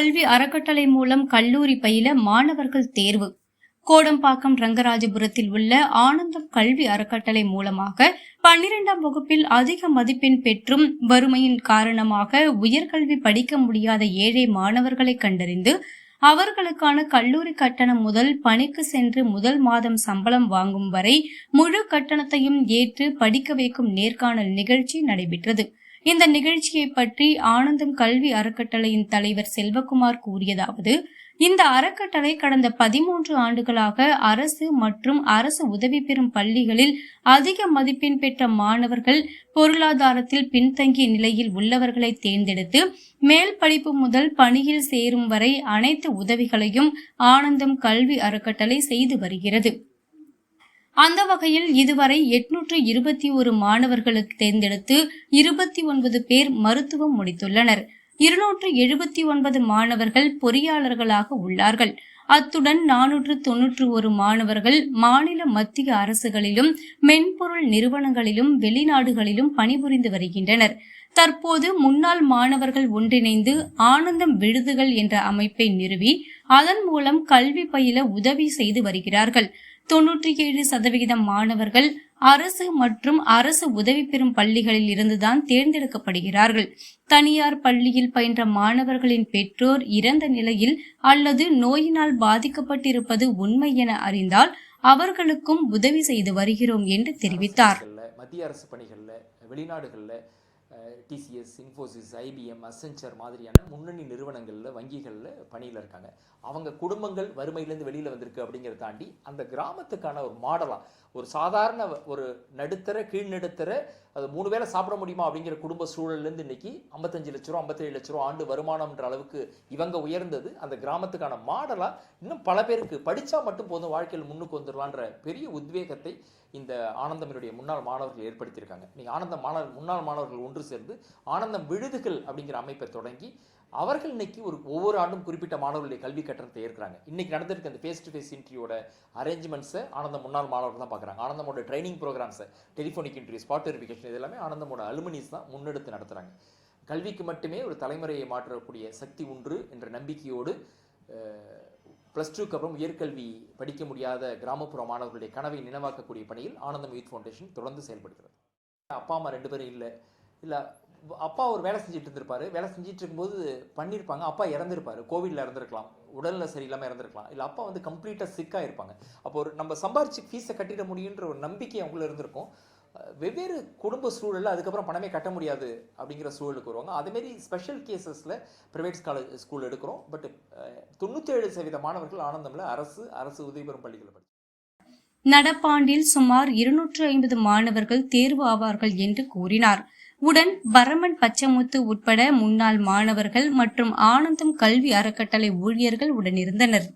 கல்வி அறக்கட்டளை மூலம் கல்லூரி பயில மாணவர்கள் தேர்வு. கோடம்பாக்கம் ரங்கராஜபுரத்தில் உள்ள ஆனந்தம் கல்வி அறக்கட்டளை மூலமாக பன்னிரெண்டாம் வகுப்பில் அதிக மதிப்பெண் பெற்றும் வறுமையின் காரணமாக உயர்கல்வி படிக்க முடியாத ஏழை மாணவர்களை கண்டறிந்து அவர்களுக்கான கல்லூரி கட்டணம் முதல் பணிக்கு சென்று முதல் மாதம் சம்பளம் வாங்கும் வரை முழு கட்டணத்தையும் ஏற்று படிக்க வைக்கும் நேர்காணல் நிகழ்ச்சி நடைபெற்றது. இந்த நிகழ்ச்சியை பற்றி ஆனந்தம் கல்வி அறக்கட்டளையின் தலைவர் செல்வகுமார் கூறியதாவது இந்த அறக்கட்டளை கடந்த பதிமூன்று ஆண்டுகளாக அரசு மற்றும் அரசு உதவி பெறும் பள்ளிகளில் அதிக மதிப்பெண் பெற்ற மாணவர்கள் பொருளாதாரத்தில் பின்தங்கிய நிலையில் உள்ளவர்களை தேர்ந்தெடுத்து மேல் படிப்பு முதல் பணியில் சேரும் வரை அனைத்து உதவிகளையும் ஆனந்தம் கல்வி அறக்கட்டளை செய்து வருகிறது. அந்த வகையில் இதுவரை எட்நூற்று இருபத்தி ஒரு மாணவர்களுக்கு தேர்ந்தெடுத்து இருபத்தி ஒன்பது பேர் மருத்துவம் முடித்துள்ளனர். இருநூற்று எழுபத்தி ஒன்பது மாணவர்கள் பொறியாளர்களாக உள்ளார்கள். அத்துடன் நானூற்று தொன்னூற்று ஒரு மாணவர்கள் மாநில மத்திய அரசுகளிலும் மென்பொருள் நிறுவனங்களிலும் வெளிநாடுகளிலும் பணிபுரிந்து வருகின்றனர். தற்போது முன்னாள் மாணவர்கள் ஒன்றிணைந்து ஆனந்தம் விடுதுகள் என்ற அமைப்பை நிறுவி அதன் மூலம் கல்வி பயில உதவி செய்து வருகிறார்கள். தொன்னூற்றி ஏழு சதவிகிதம் மாணவர்கள் அரசு மற்றும் அரசு உதவி பெறும் பள்ளிகளில் இருந்துதான் தேர்ந்தெடுக்கப்படுகிறார்கள். தனியார் பள்ளியில் பயின்ற மாணவர்களின் பெற்றோர் இறந்த நிலையில் அல்லது நோயினால் பாதிக்கப்பட்டிருப்பது உண்மை என அறிந்தால் அவர்களுக்கும் உதவி செய்து வருகிறோம் என்று தெரிவித்தார். மத்திய அரசு பணிகளில் வெளிநாடுகளில் டிசிஎஸ் இன்ஃபோசிஸ் ஐபிஎம் அசென்ச்சர் மாதிரியான முன்னணி நிறுவனங்களில் வங்கிகளில் பணியில் இருக்காங்க. அவங்க குடும்பங்கள் வறுமையிலேருந்து வெளியில் வந்திருக்கு அப்படிங்கிறத தாண்டி அந்த கிராமத்துக்கான ஒரு மாடலாக ஒரு சாதாரண ஒரு நடுத்தர கீழ்நடுத்தர அது மூணு வேளை சாப்பிட முடியுமா அப்படிங்கிற குடும்ப சூழல்லேருந்து இன்னைக்கு ஐம்பத்தஞ்சு லட்ச ரூபா ஐம்பத்தேழு லட்ச ரூபா ஆண்டு வருமானம்ன்ற அளவுக்கு இவங்க உயர்ந்தது. அந்த கிராமத்துக்கான மாடலாக இன்னும் பல பேருக்கு படித்தா மட்டும் போதும் வாழ்க்கையில் முன்னுக்கு வந்துடலான்ற பெரிய உத்வேகத்தை இந்த ஆனந்தமினுடைய முன்னாள் மாணவர்கள் ஏற்படுத்தியிருக்காங்க. நீங்கள் ஆனந்த மாணவர் முன்னாள் மாணவர்கள் ஒன்று சேர்ந்து ஆனந்தம் விழுதுகள் அப்படிங்கிற அமைப்பை தொடங்கி அவர்கள் இன்னைக்கு ஒரு ஒவ்வொரு ஆண்டும் குறிப்பிட்ட மாணவர்களுடைய கல்வி கட்டணத்தை ஏற்கிறாங்க. இன்னைக்கு நடந்திருக்க அந்த ஃபேஸ் டு ஃபேஸ் இன்டர்வியூட அரேஞ்ச்மெண்ட்ஸை ஆனந்தம் முன்னாள் மாணவர்கள் தான் பார்க்குறாங்க. ஆனந்தமோட ட்ரைனிங் ப்ரோக்ராம்ஸை டெலிஃபோனிக் இன்டர்வியூ ஸ்பாட் வெரிஃபிகேஷன் இது எல்லாமே ஆனந்தமோட அலுமினிஸ் தான் முன்னெடுத்து நடத்துகிறாங்க கல்விக்கு மட்டுமே ஒரு தலைமுறையை மாற்றக்கூடிய சக்தி உண்டு என்ற நம்பிக்கையோடு ப்ளஸ் டூக்கு அப்புறம் உயர்கல்வி படிக்க முடியாத கிராமப்புற மாணவர்களுடைய கனவை நினைவாக்கக்கூடிய பணியில் ஆனந்தம் யூத் ஃபவுண்டேஷன் தொடர்ந்து செயல்படுகிறது. அப்பா அம்மா ரெண்டு பேரும் இல்லை. இல்லை அப்பா ஒரு வேலை செஞ்சுட்டு இருந்திருப்பாரு வேலை செஞ்சுட்டு இருக்கும்போது பண்ணியிருப்பாங்க அப்பா இறந்துருப்பாரு. கோவிலில் இறந்துருக்கலாம். உடலில் சரியில்லாமல் இறந்துருக்கலாம். இல்லை அப்பா வந்து கம்ப்ளீட்டாக சிக்காக இருப்பாங்க அப்போ ஒரு நம்ம சம்பாரிச்சு ஃபீஸை கட்டிட முடியுன்ற ஒரு நம்பிக்கை அவங்கள இருந்திருக்கும். வெவ்வேறு குடும்ப சூழலில் அதுக்கப்புறம் பணமே கட்ட முடியாது அப்படிங்கிற சூழலுக்கு வருவாங்க. அதேமாரி ஸ்பெஷல் கேசஸில் ப்ரைவேட் காலேஜ் ஸ்கூல் எடுக்கிறோம். பட் தொண்ணூற்றேழு சதவீத மாணவர்கள் ஆனந்தமில் அரசு அரசு உதவி பெறும் பள்ளிகளில் படிச்சு. நடப்பாண்டில் சுமார் இருநூற்று ஐம்பது மாணவர்கள் தேர்வு ஆவார்கள் என்று கூறினார். உடன் பரமன் பச்சமுத்து உட்பட முன்னாள் மாணவர்கள் மற்றும் ஆனந்தம் கல்வி அறக்கட்டளை ஊழியர்கள் உடனிருந்தனர்.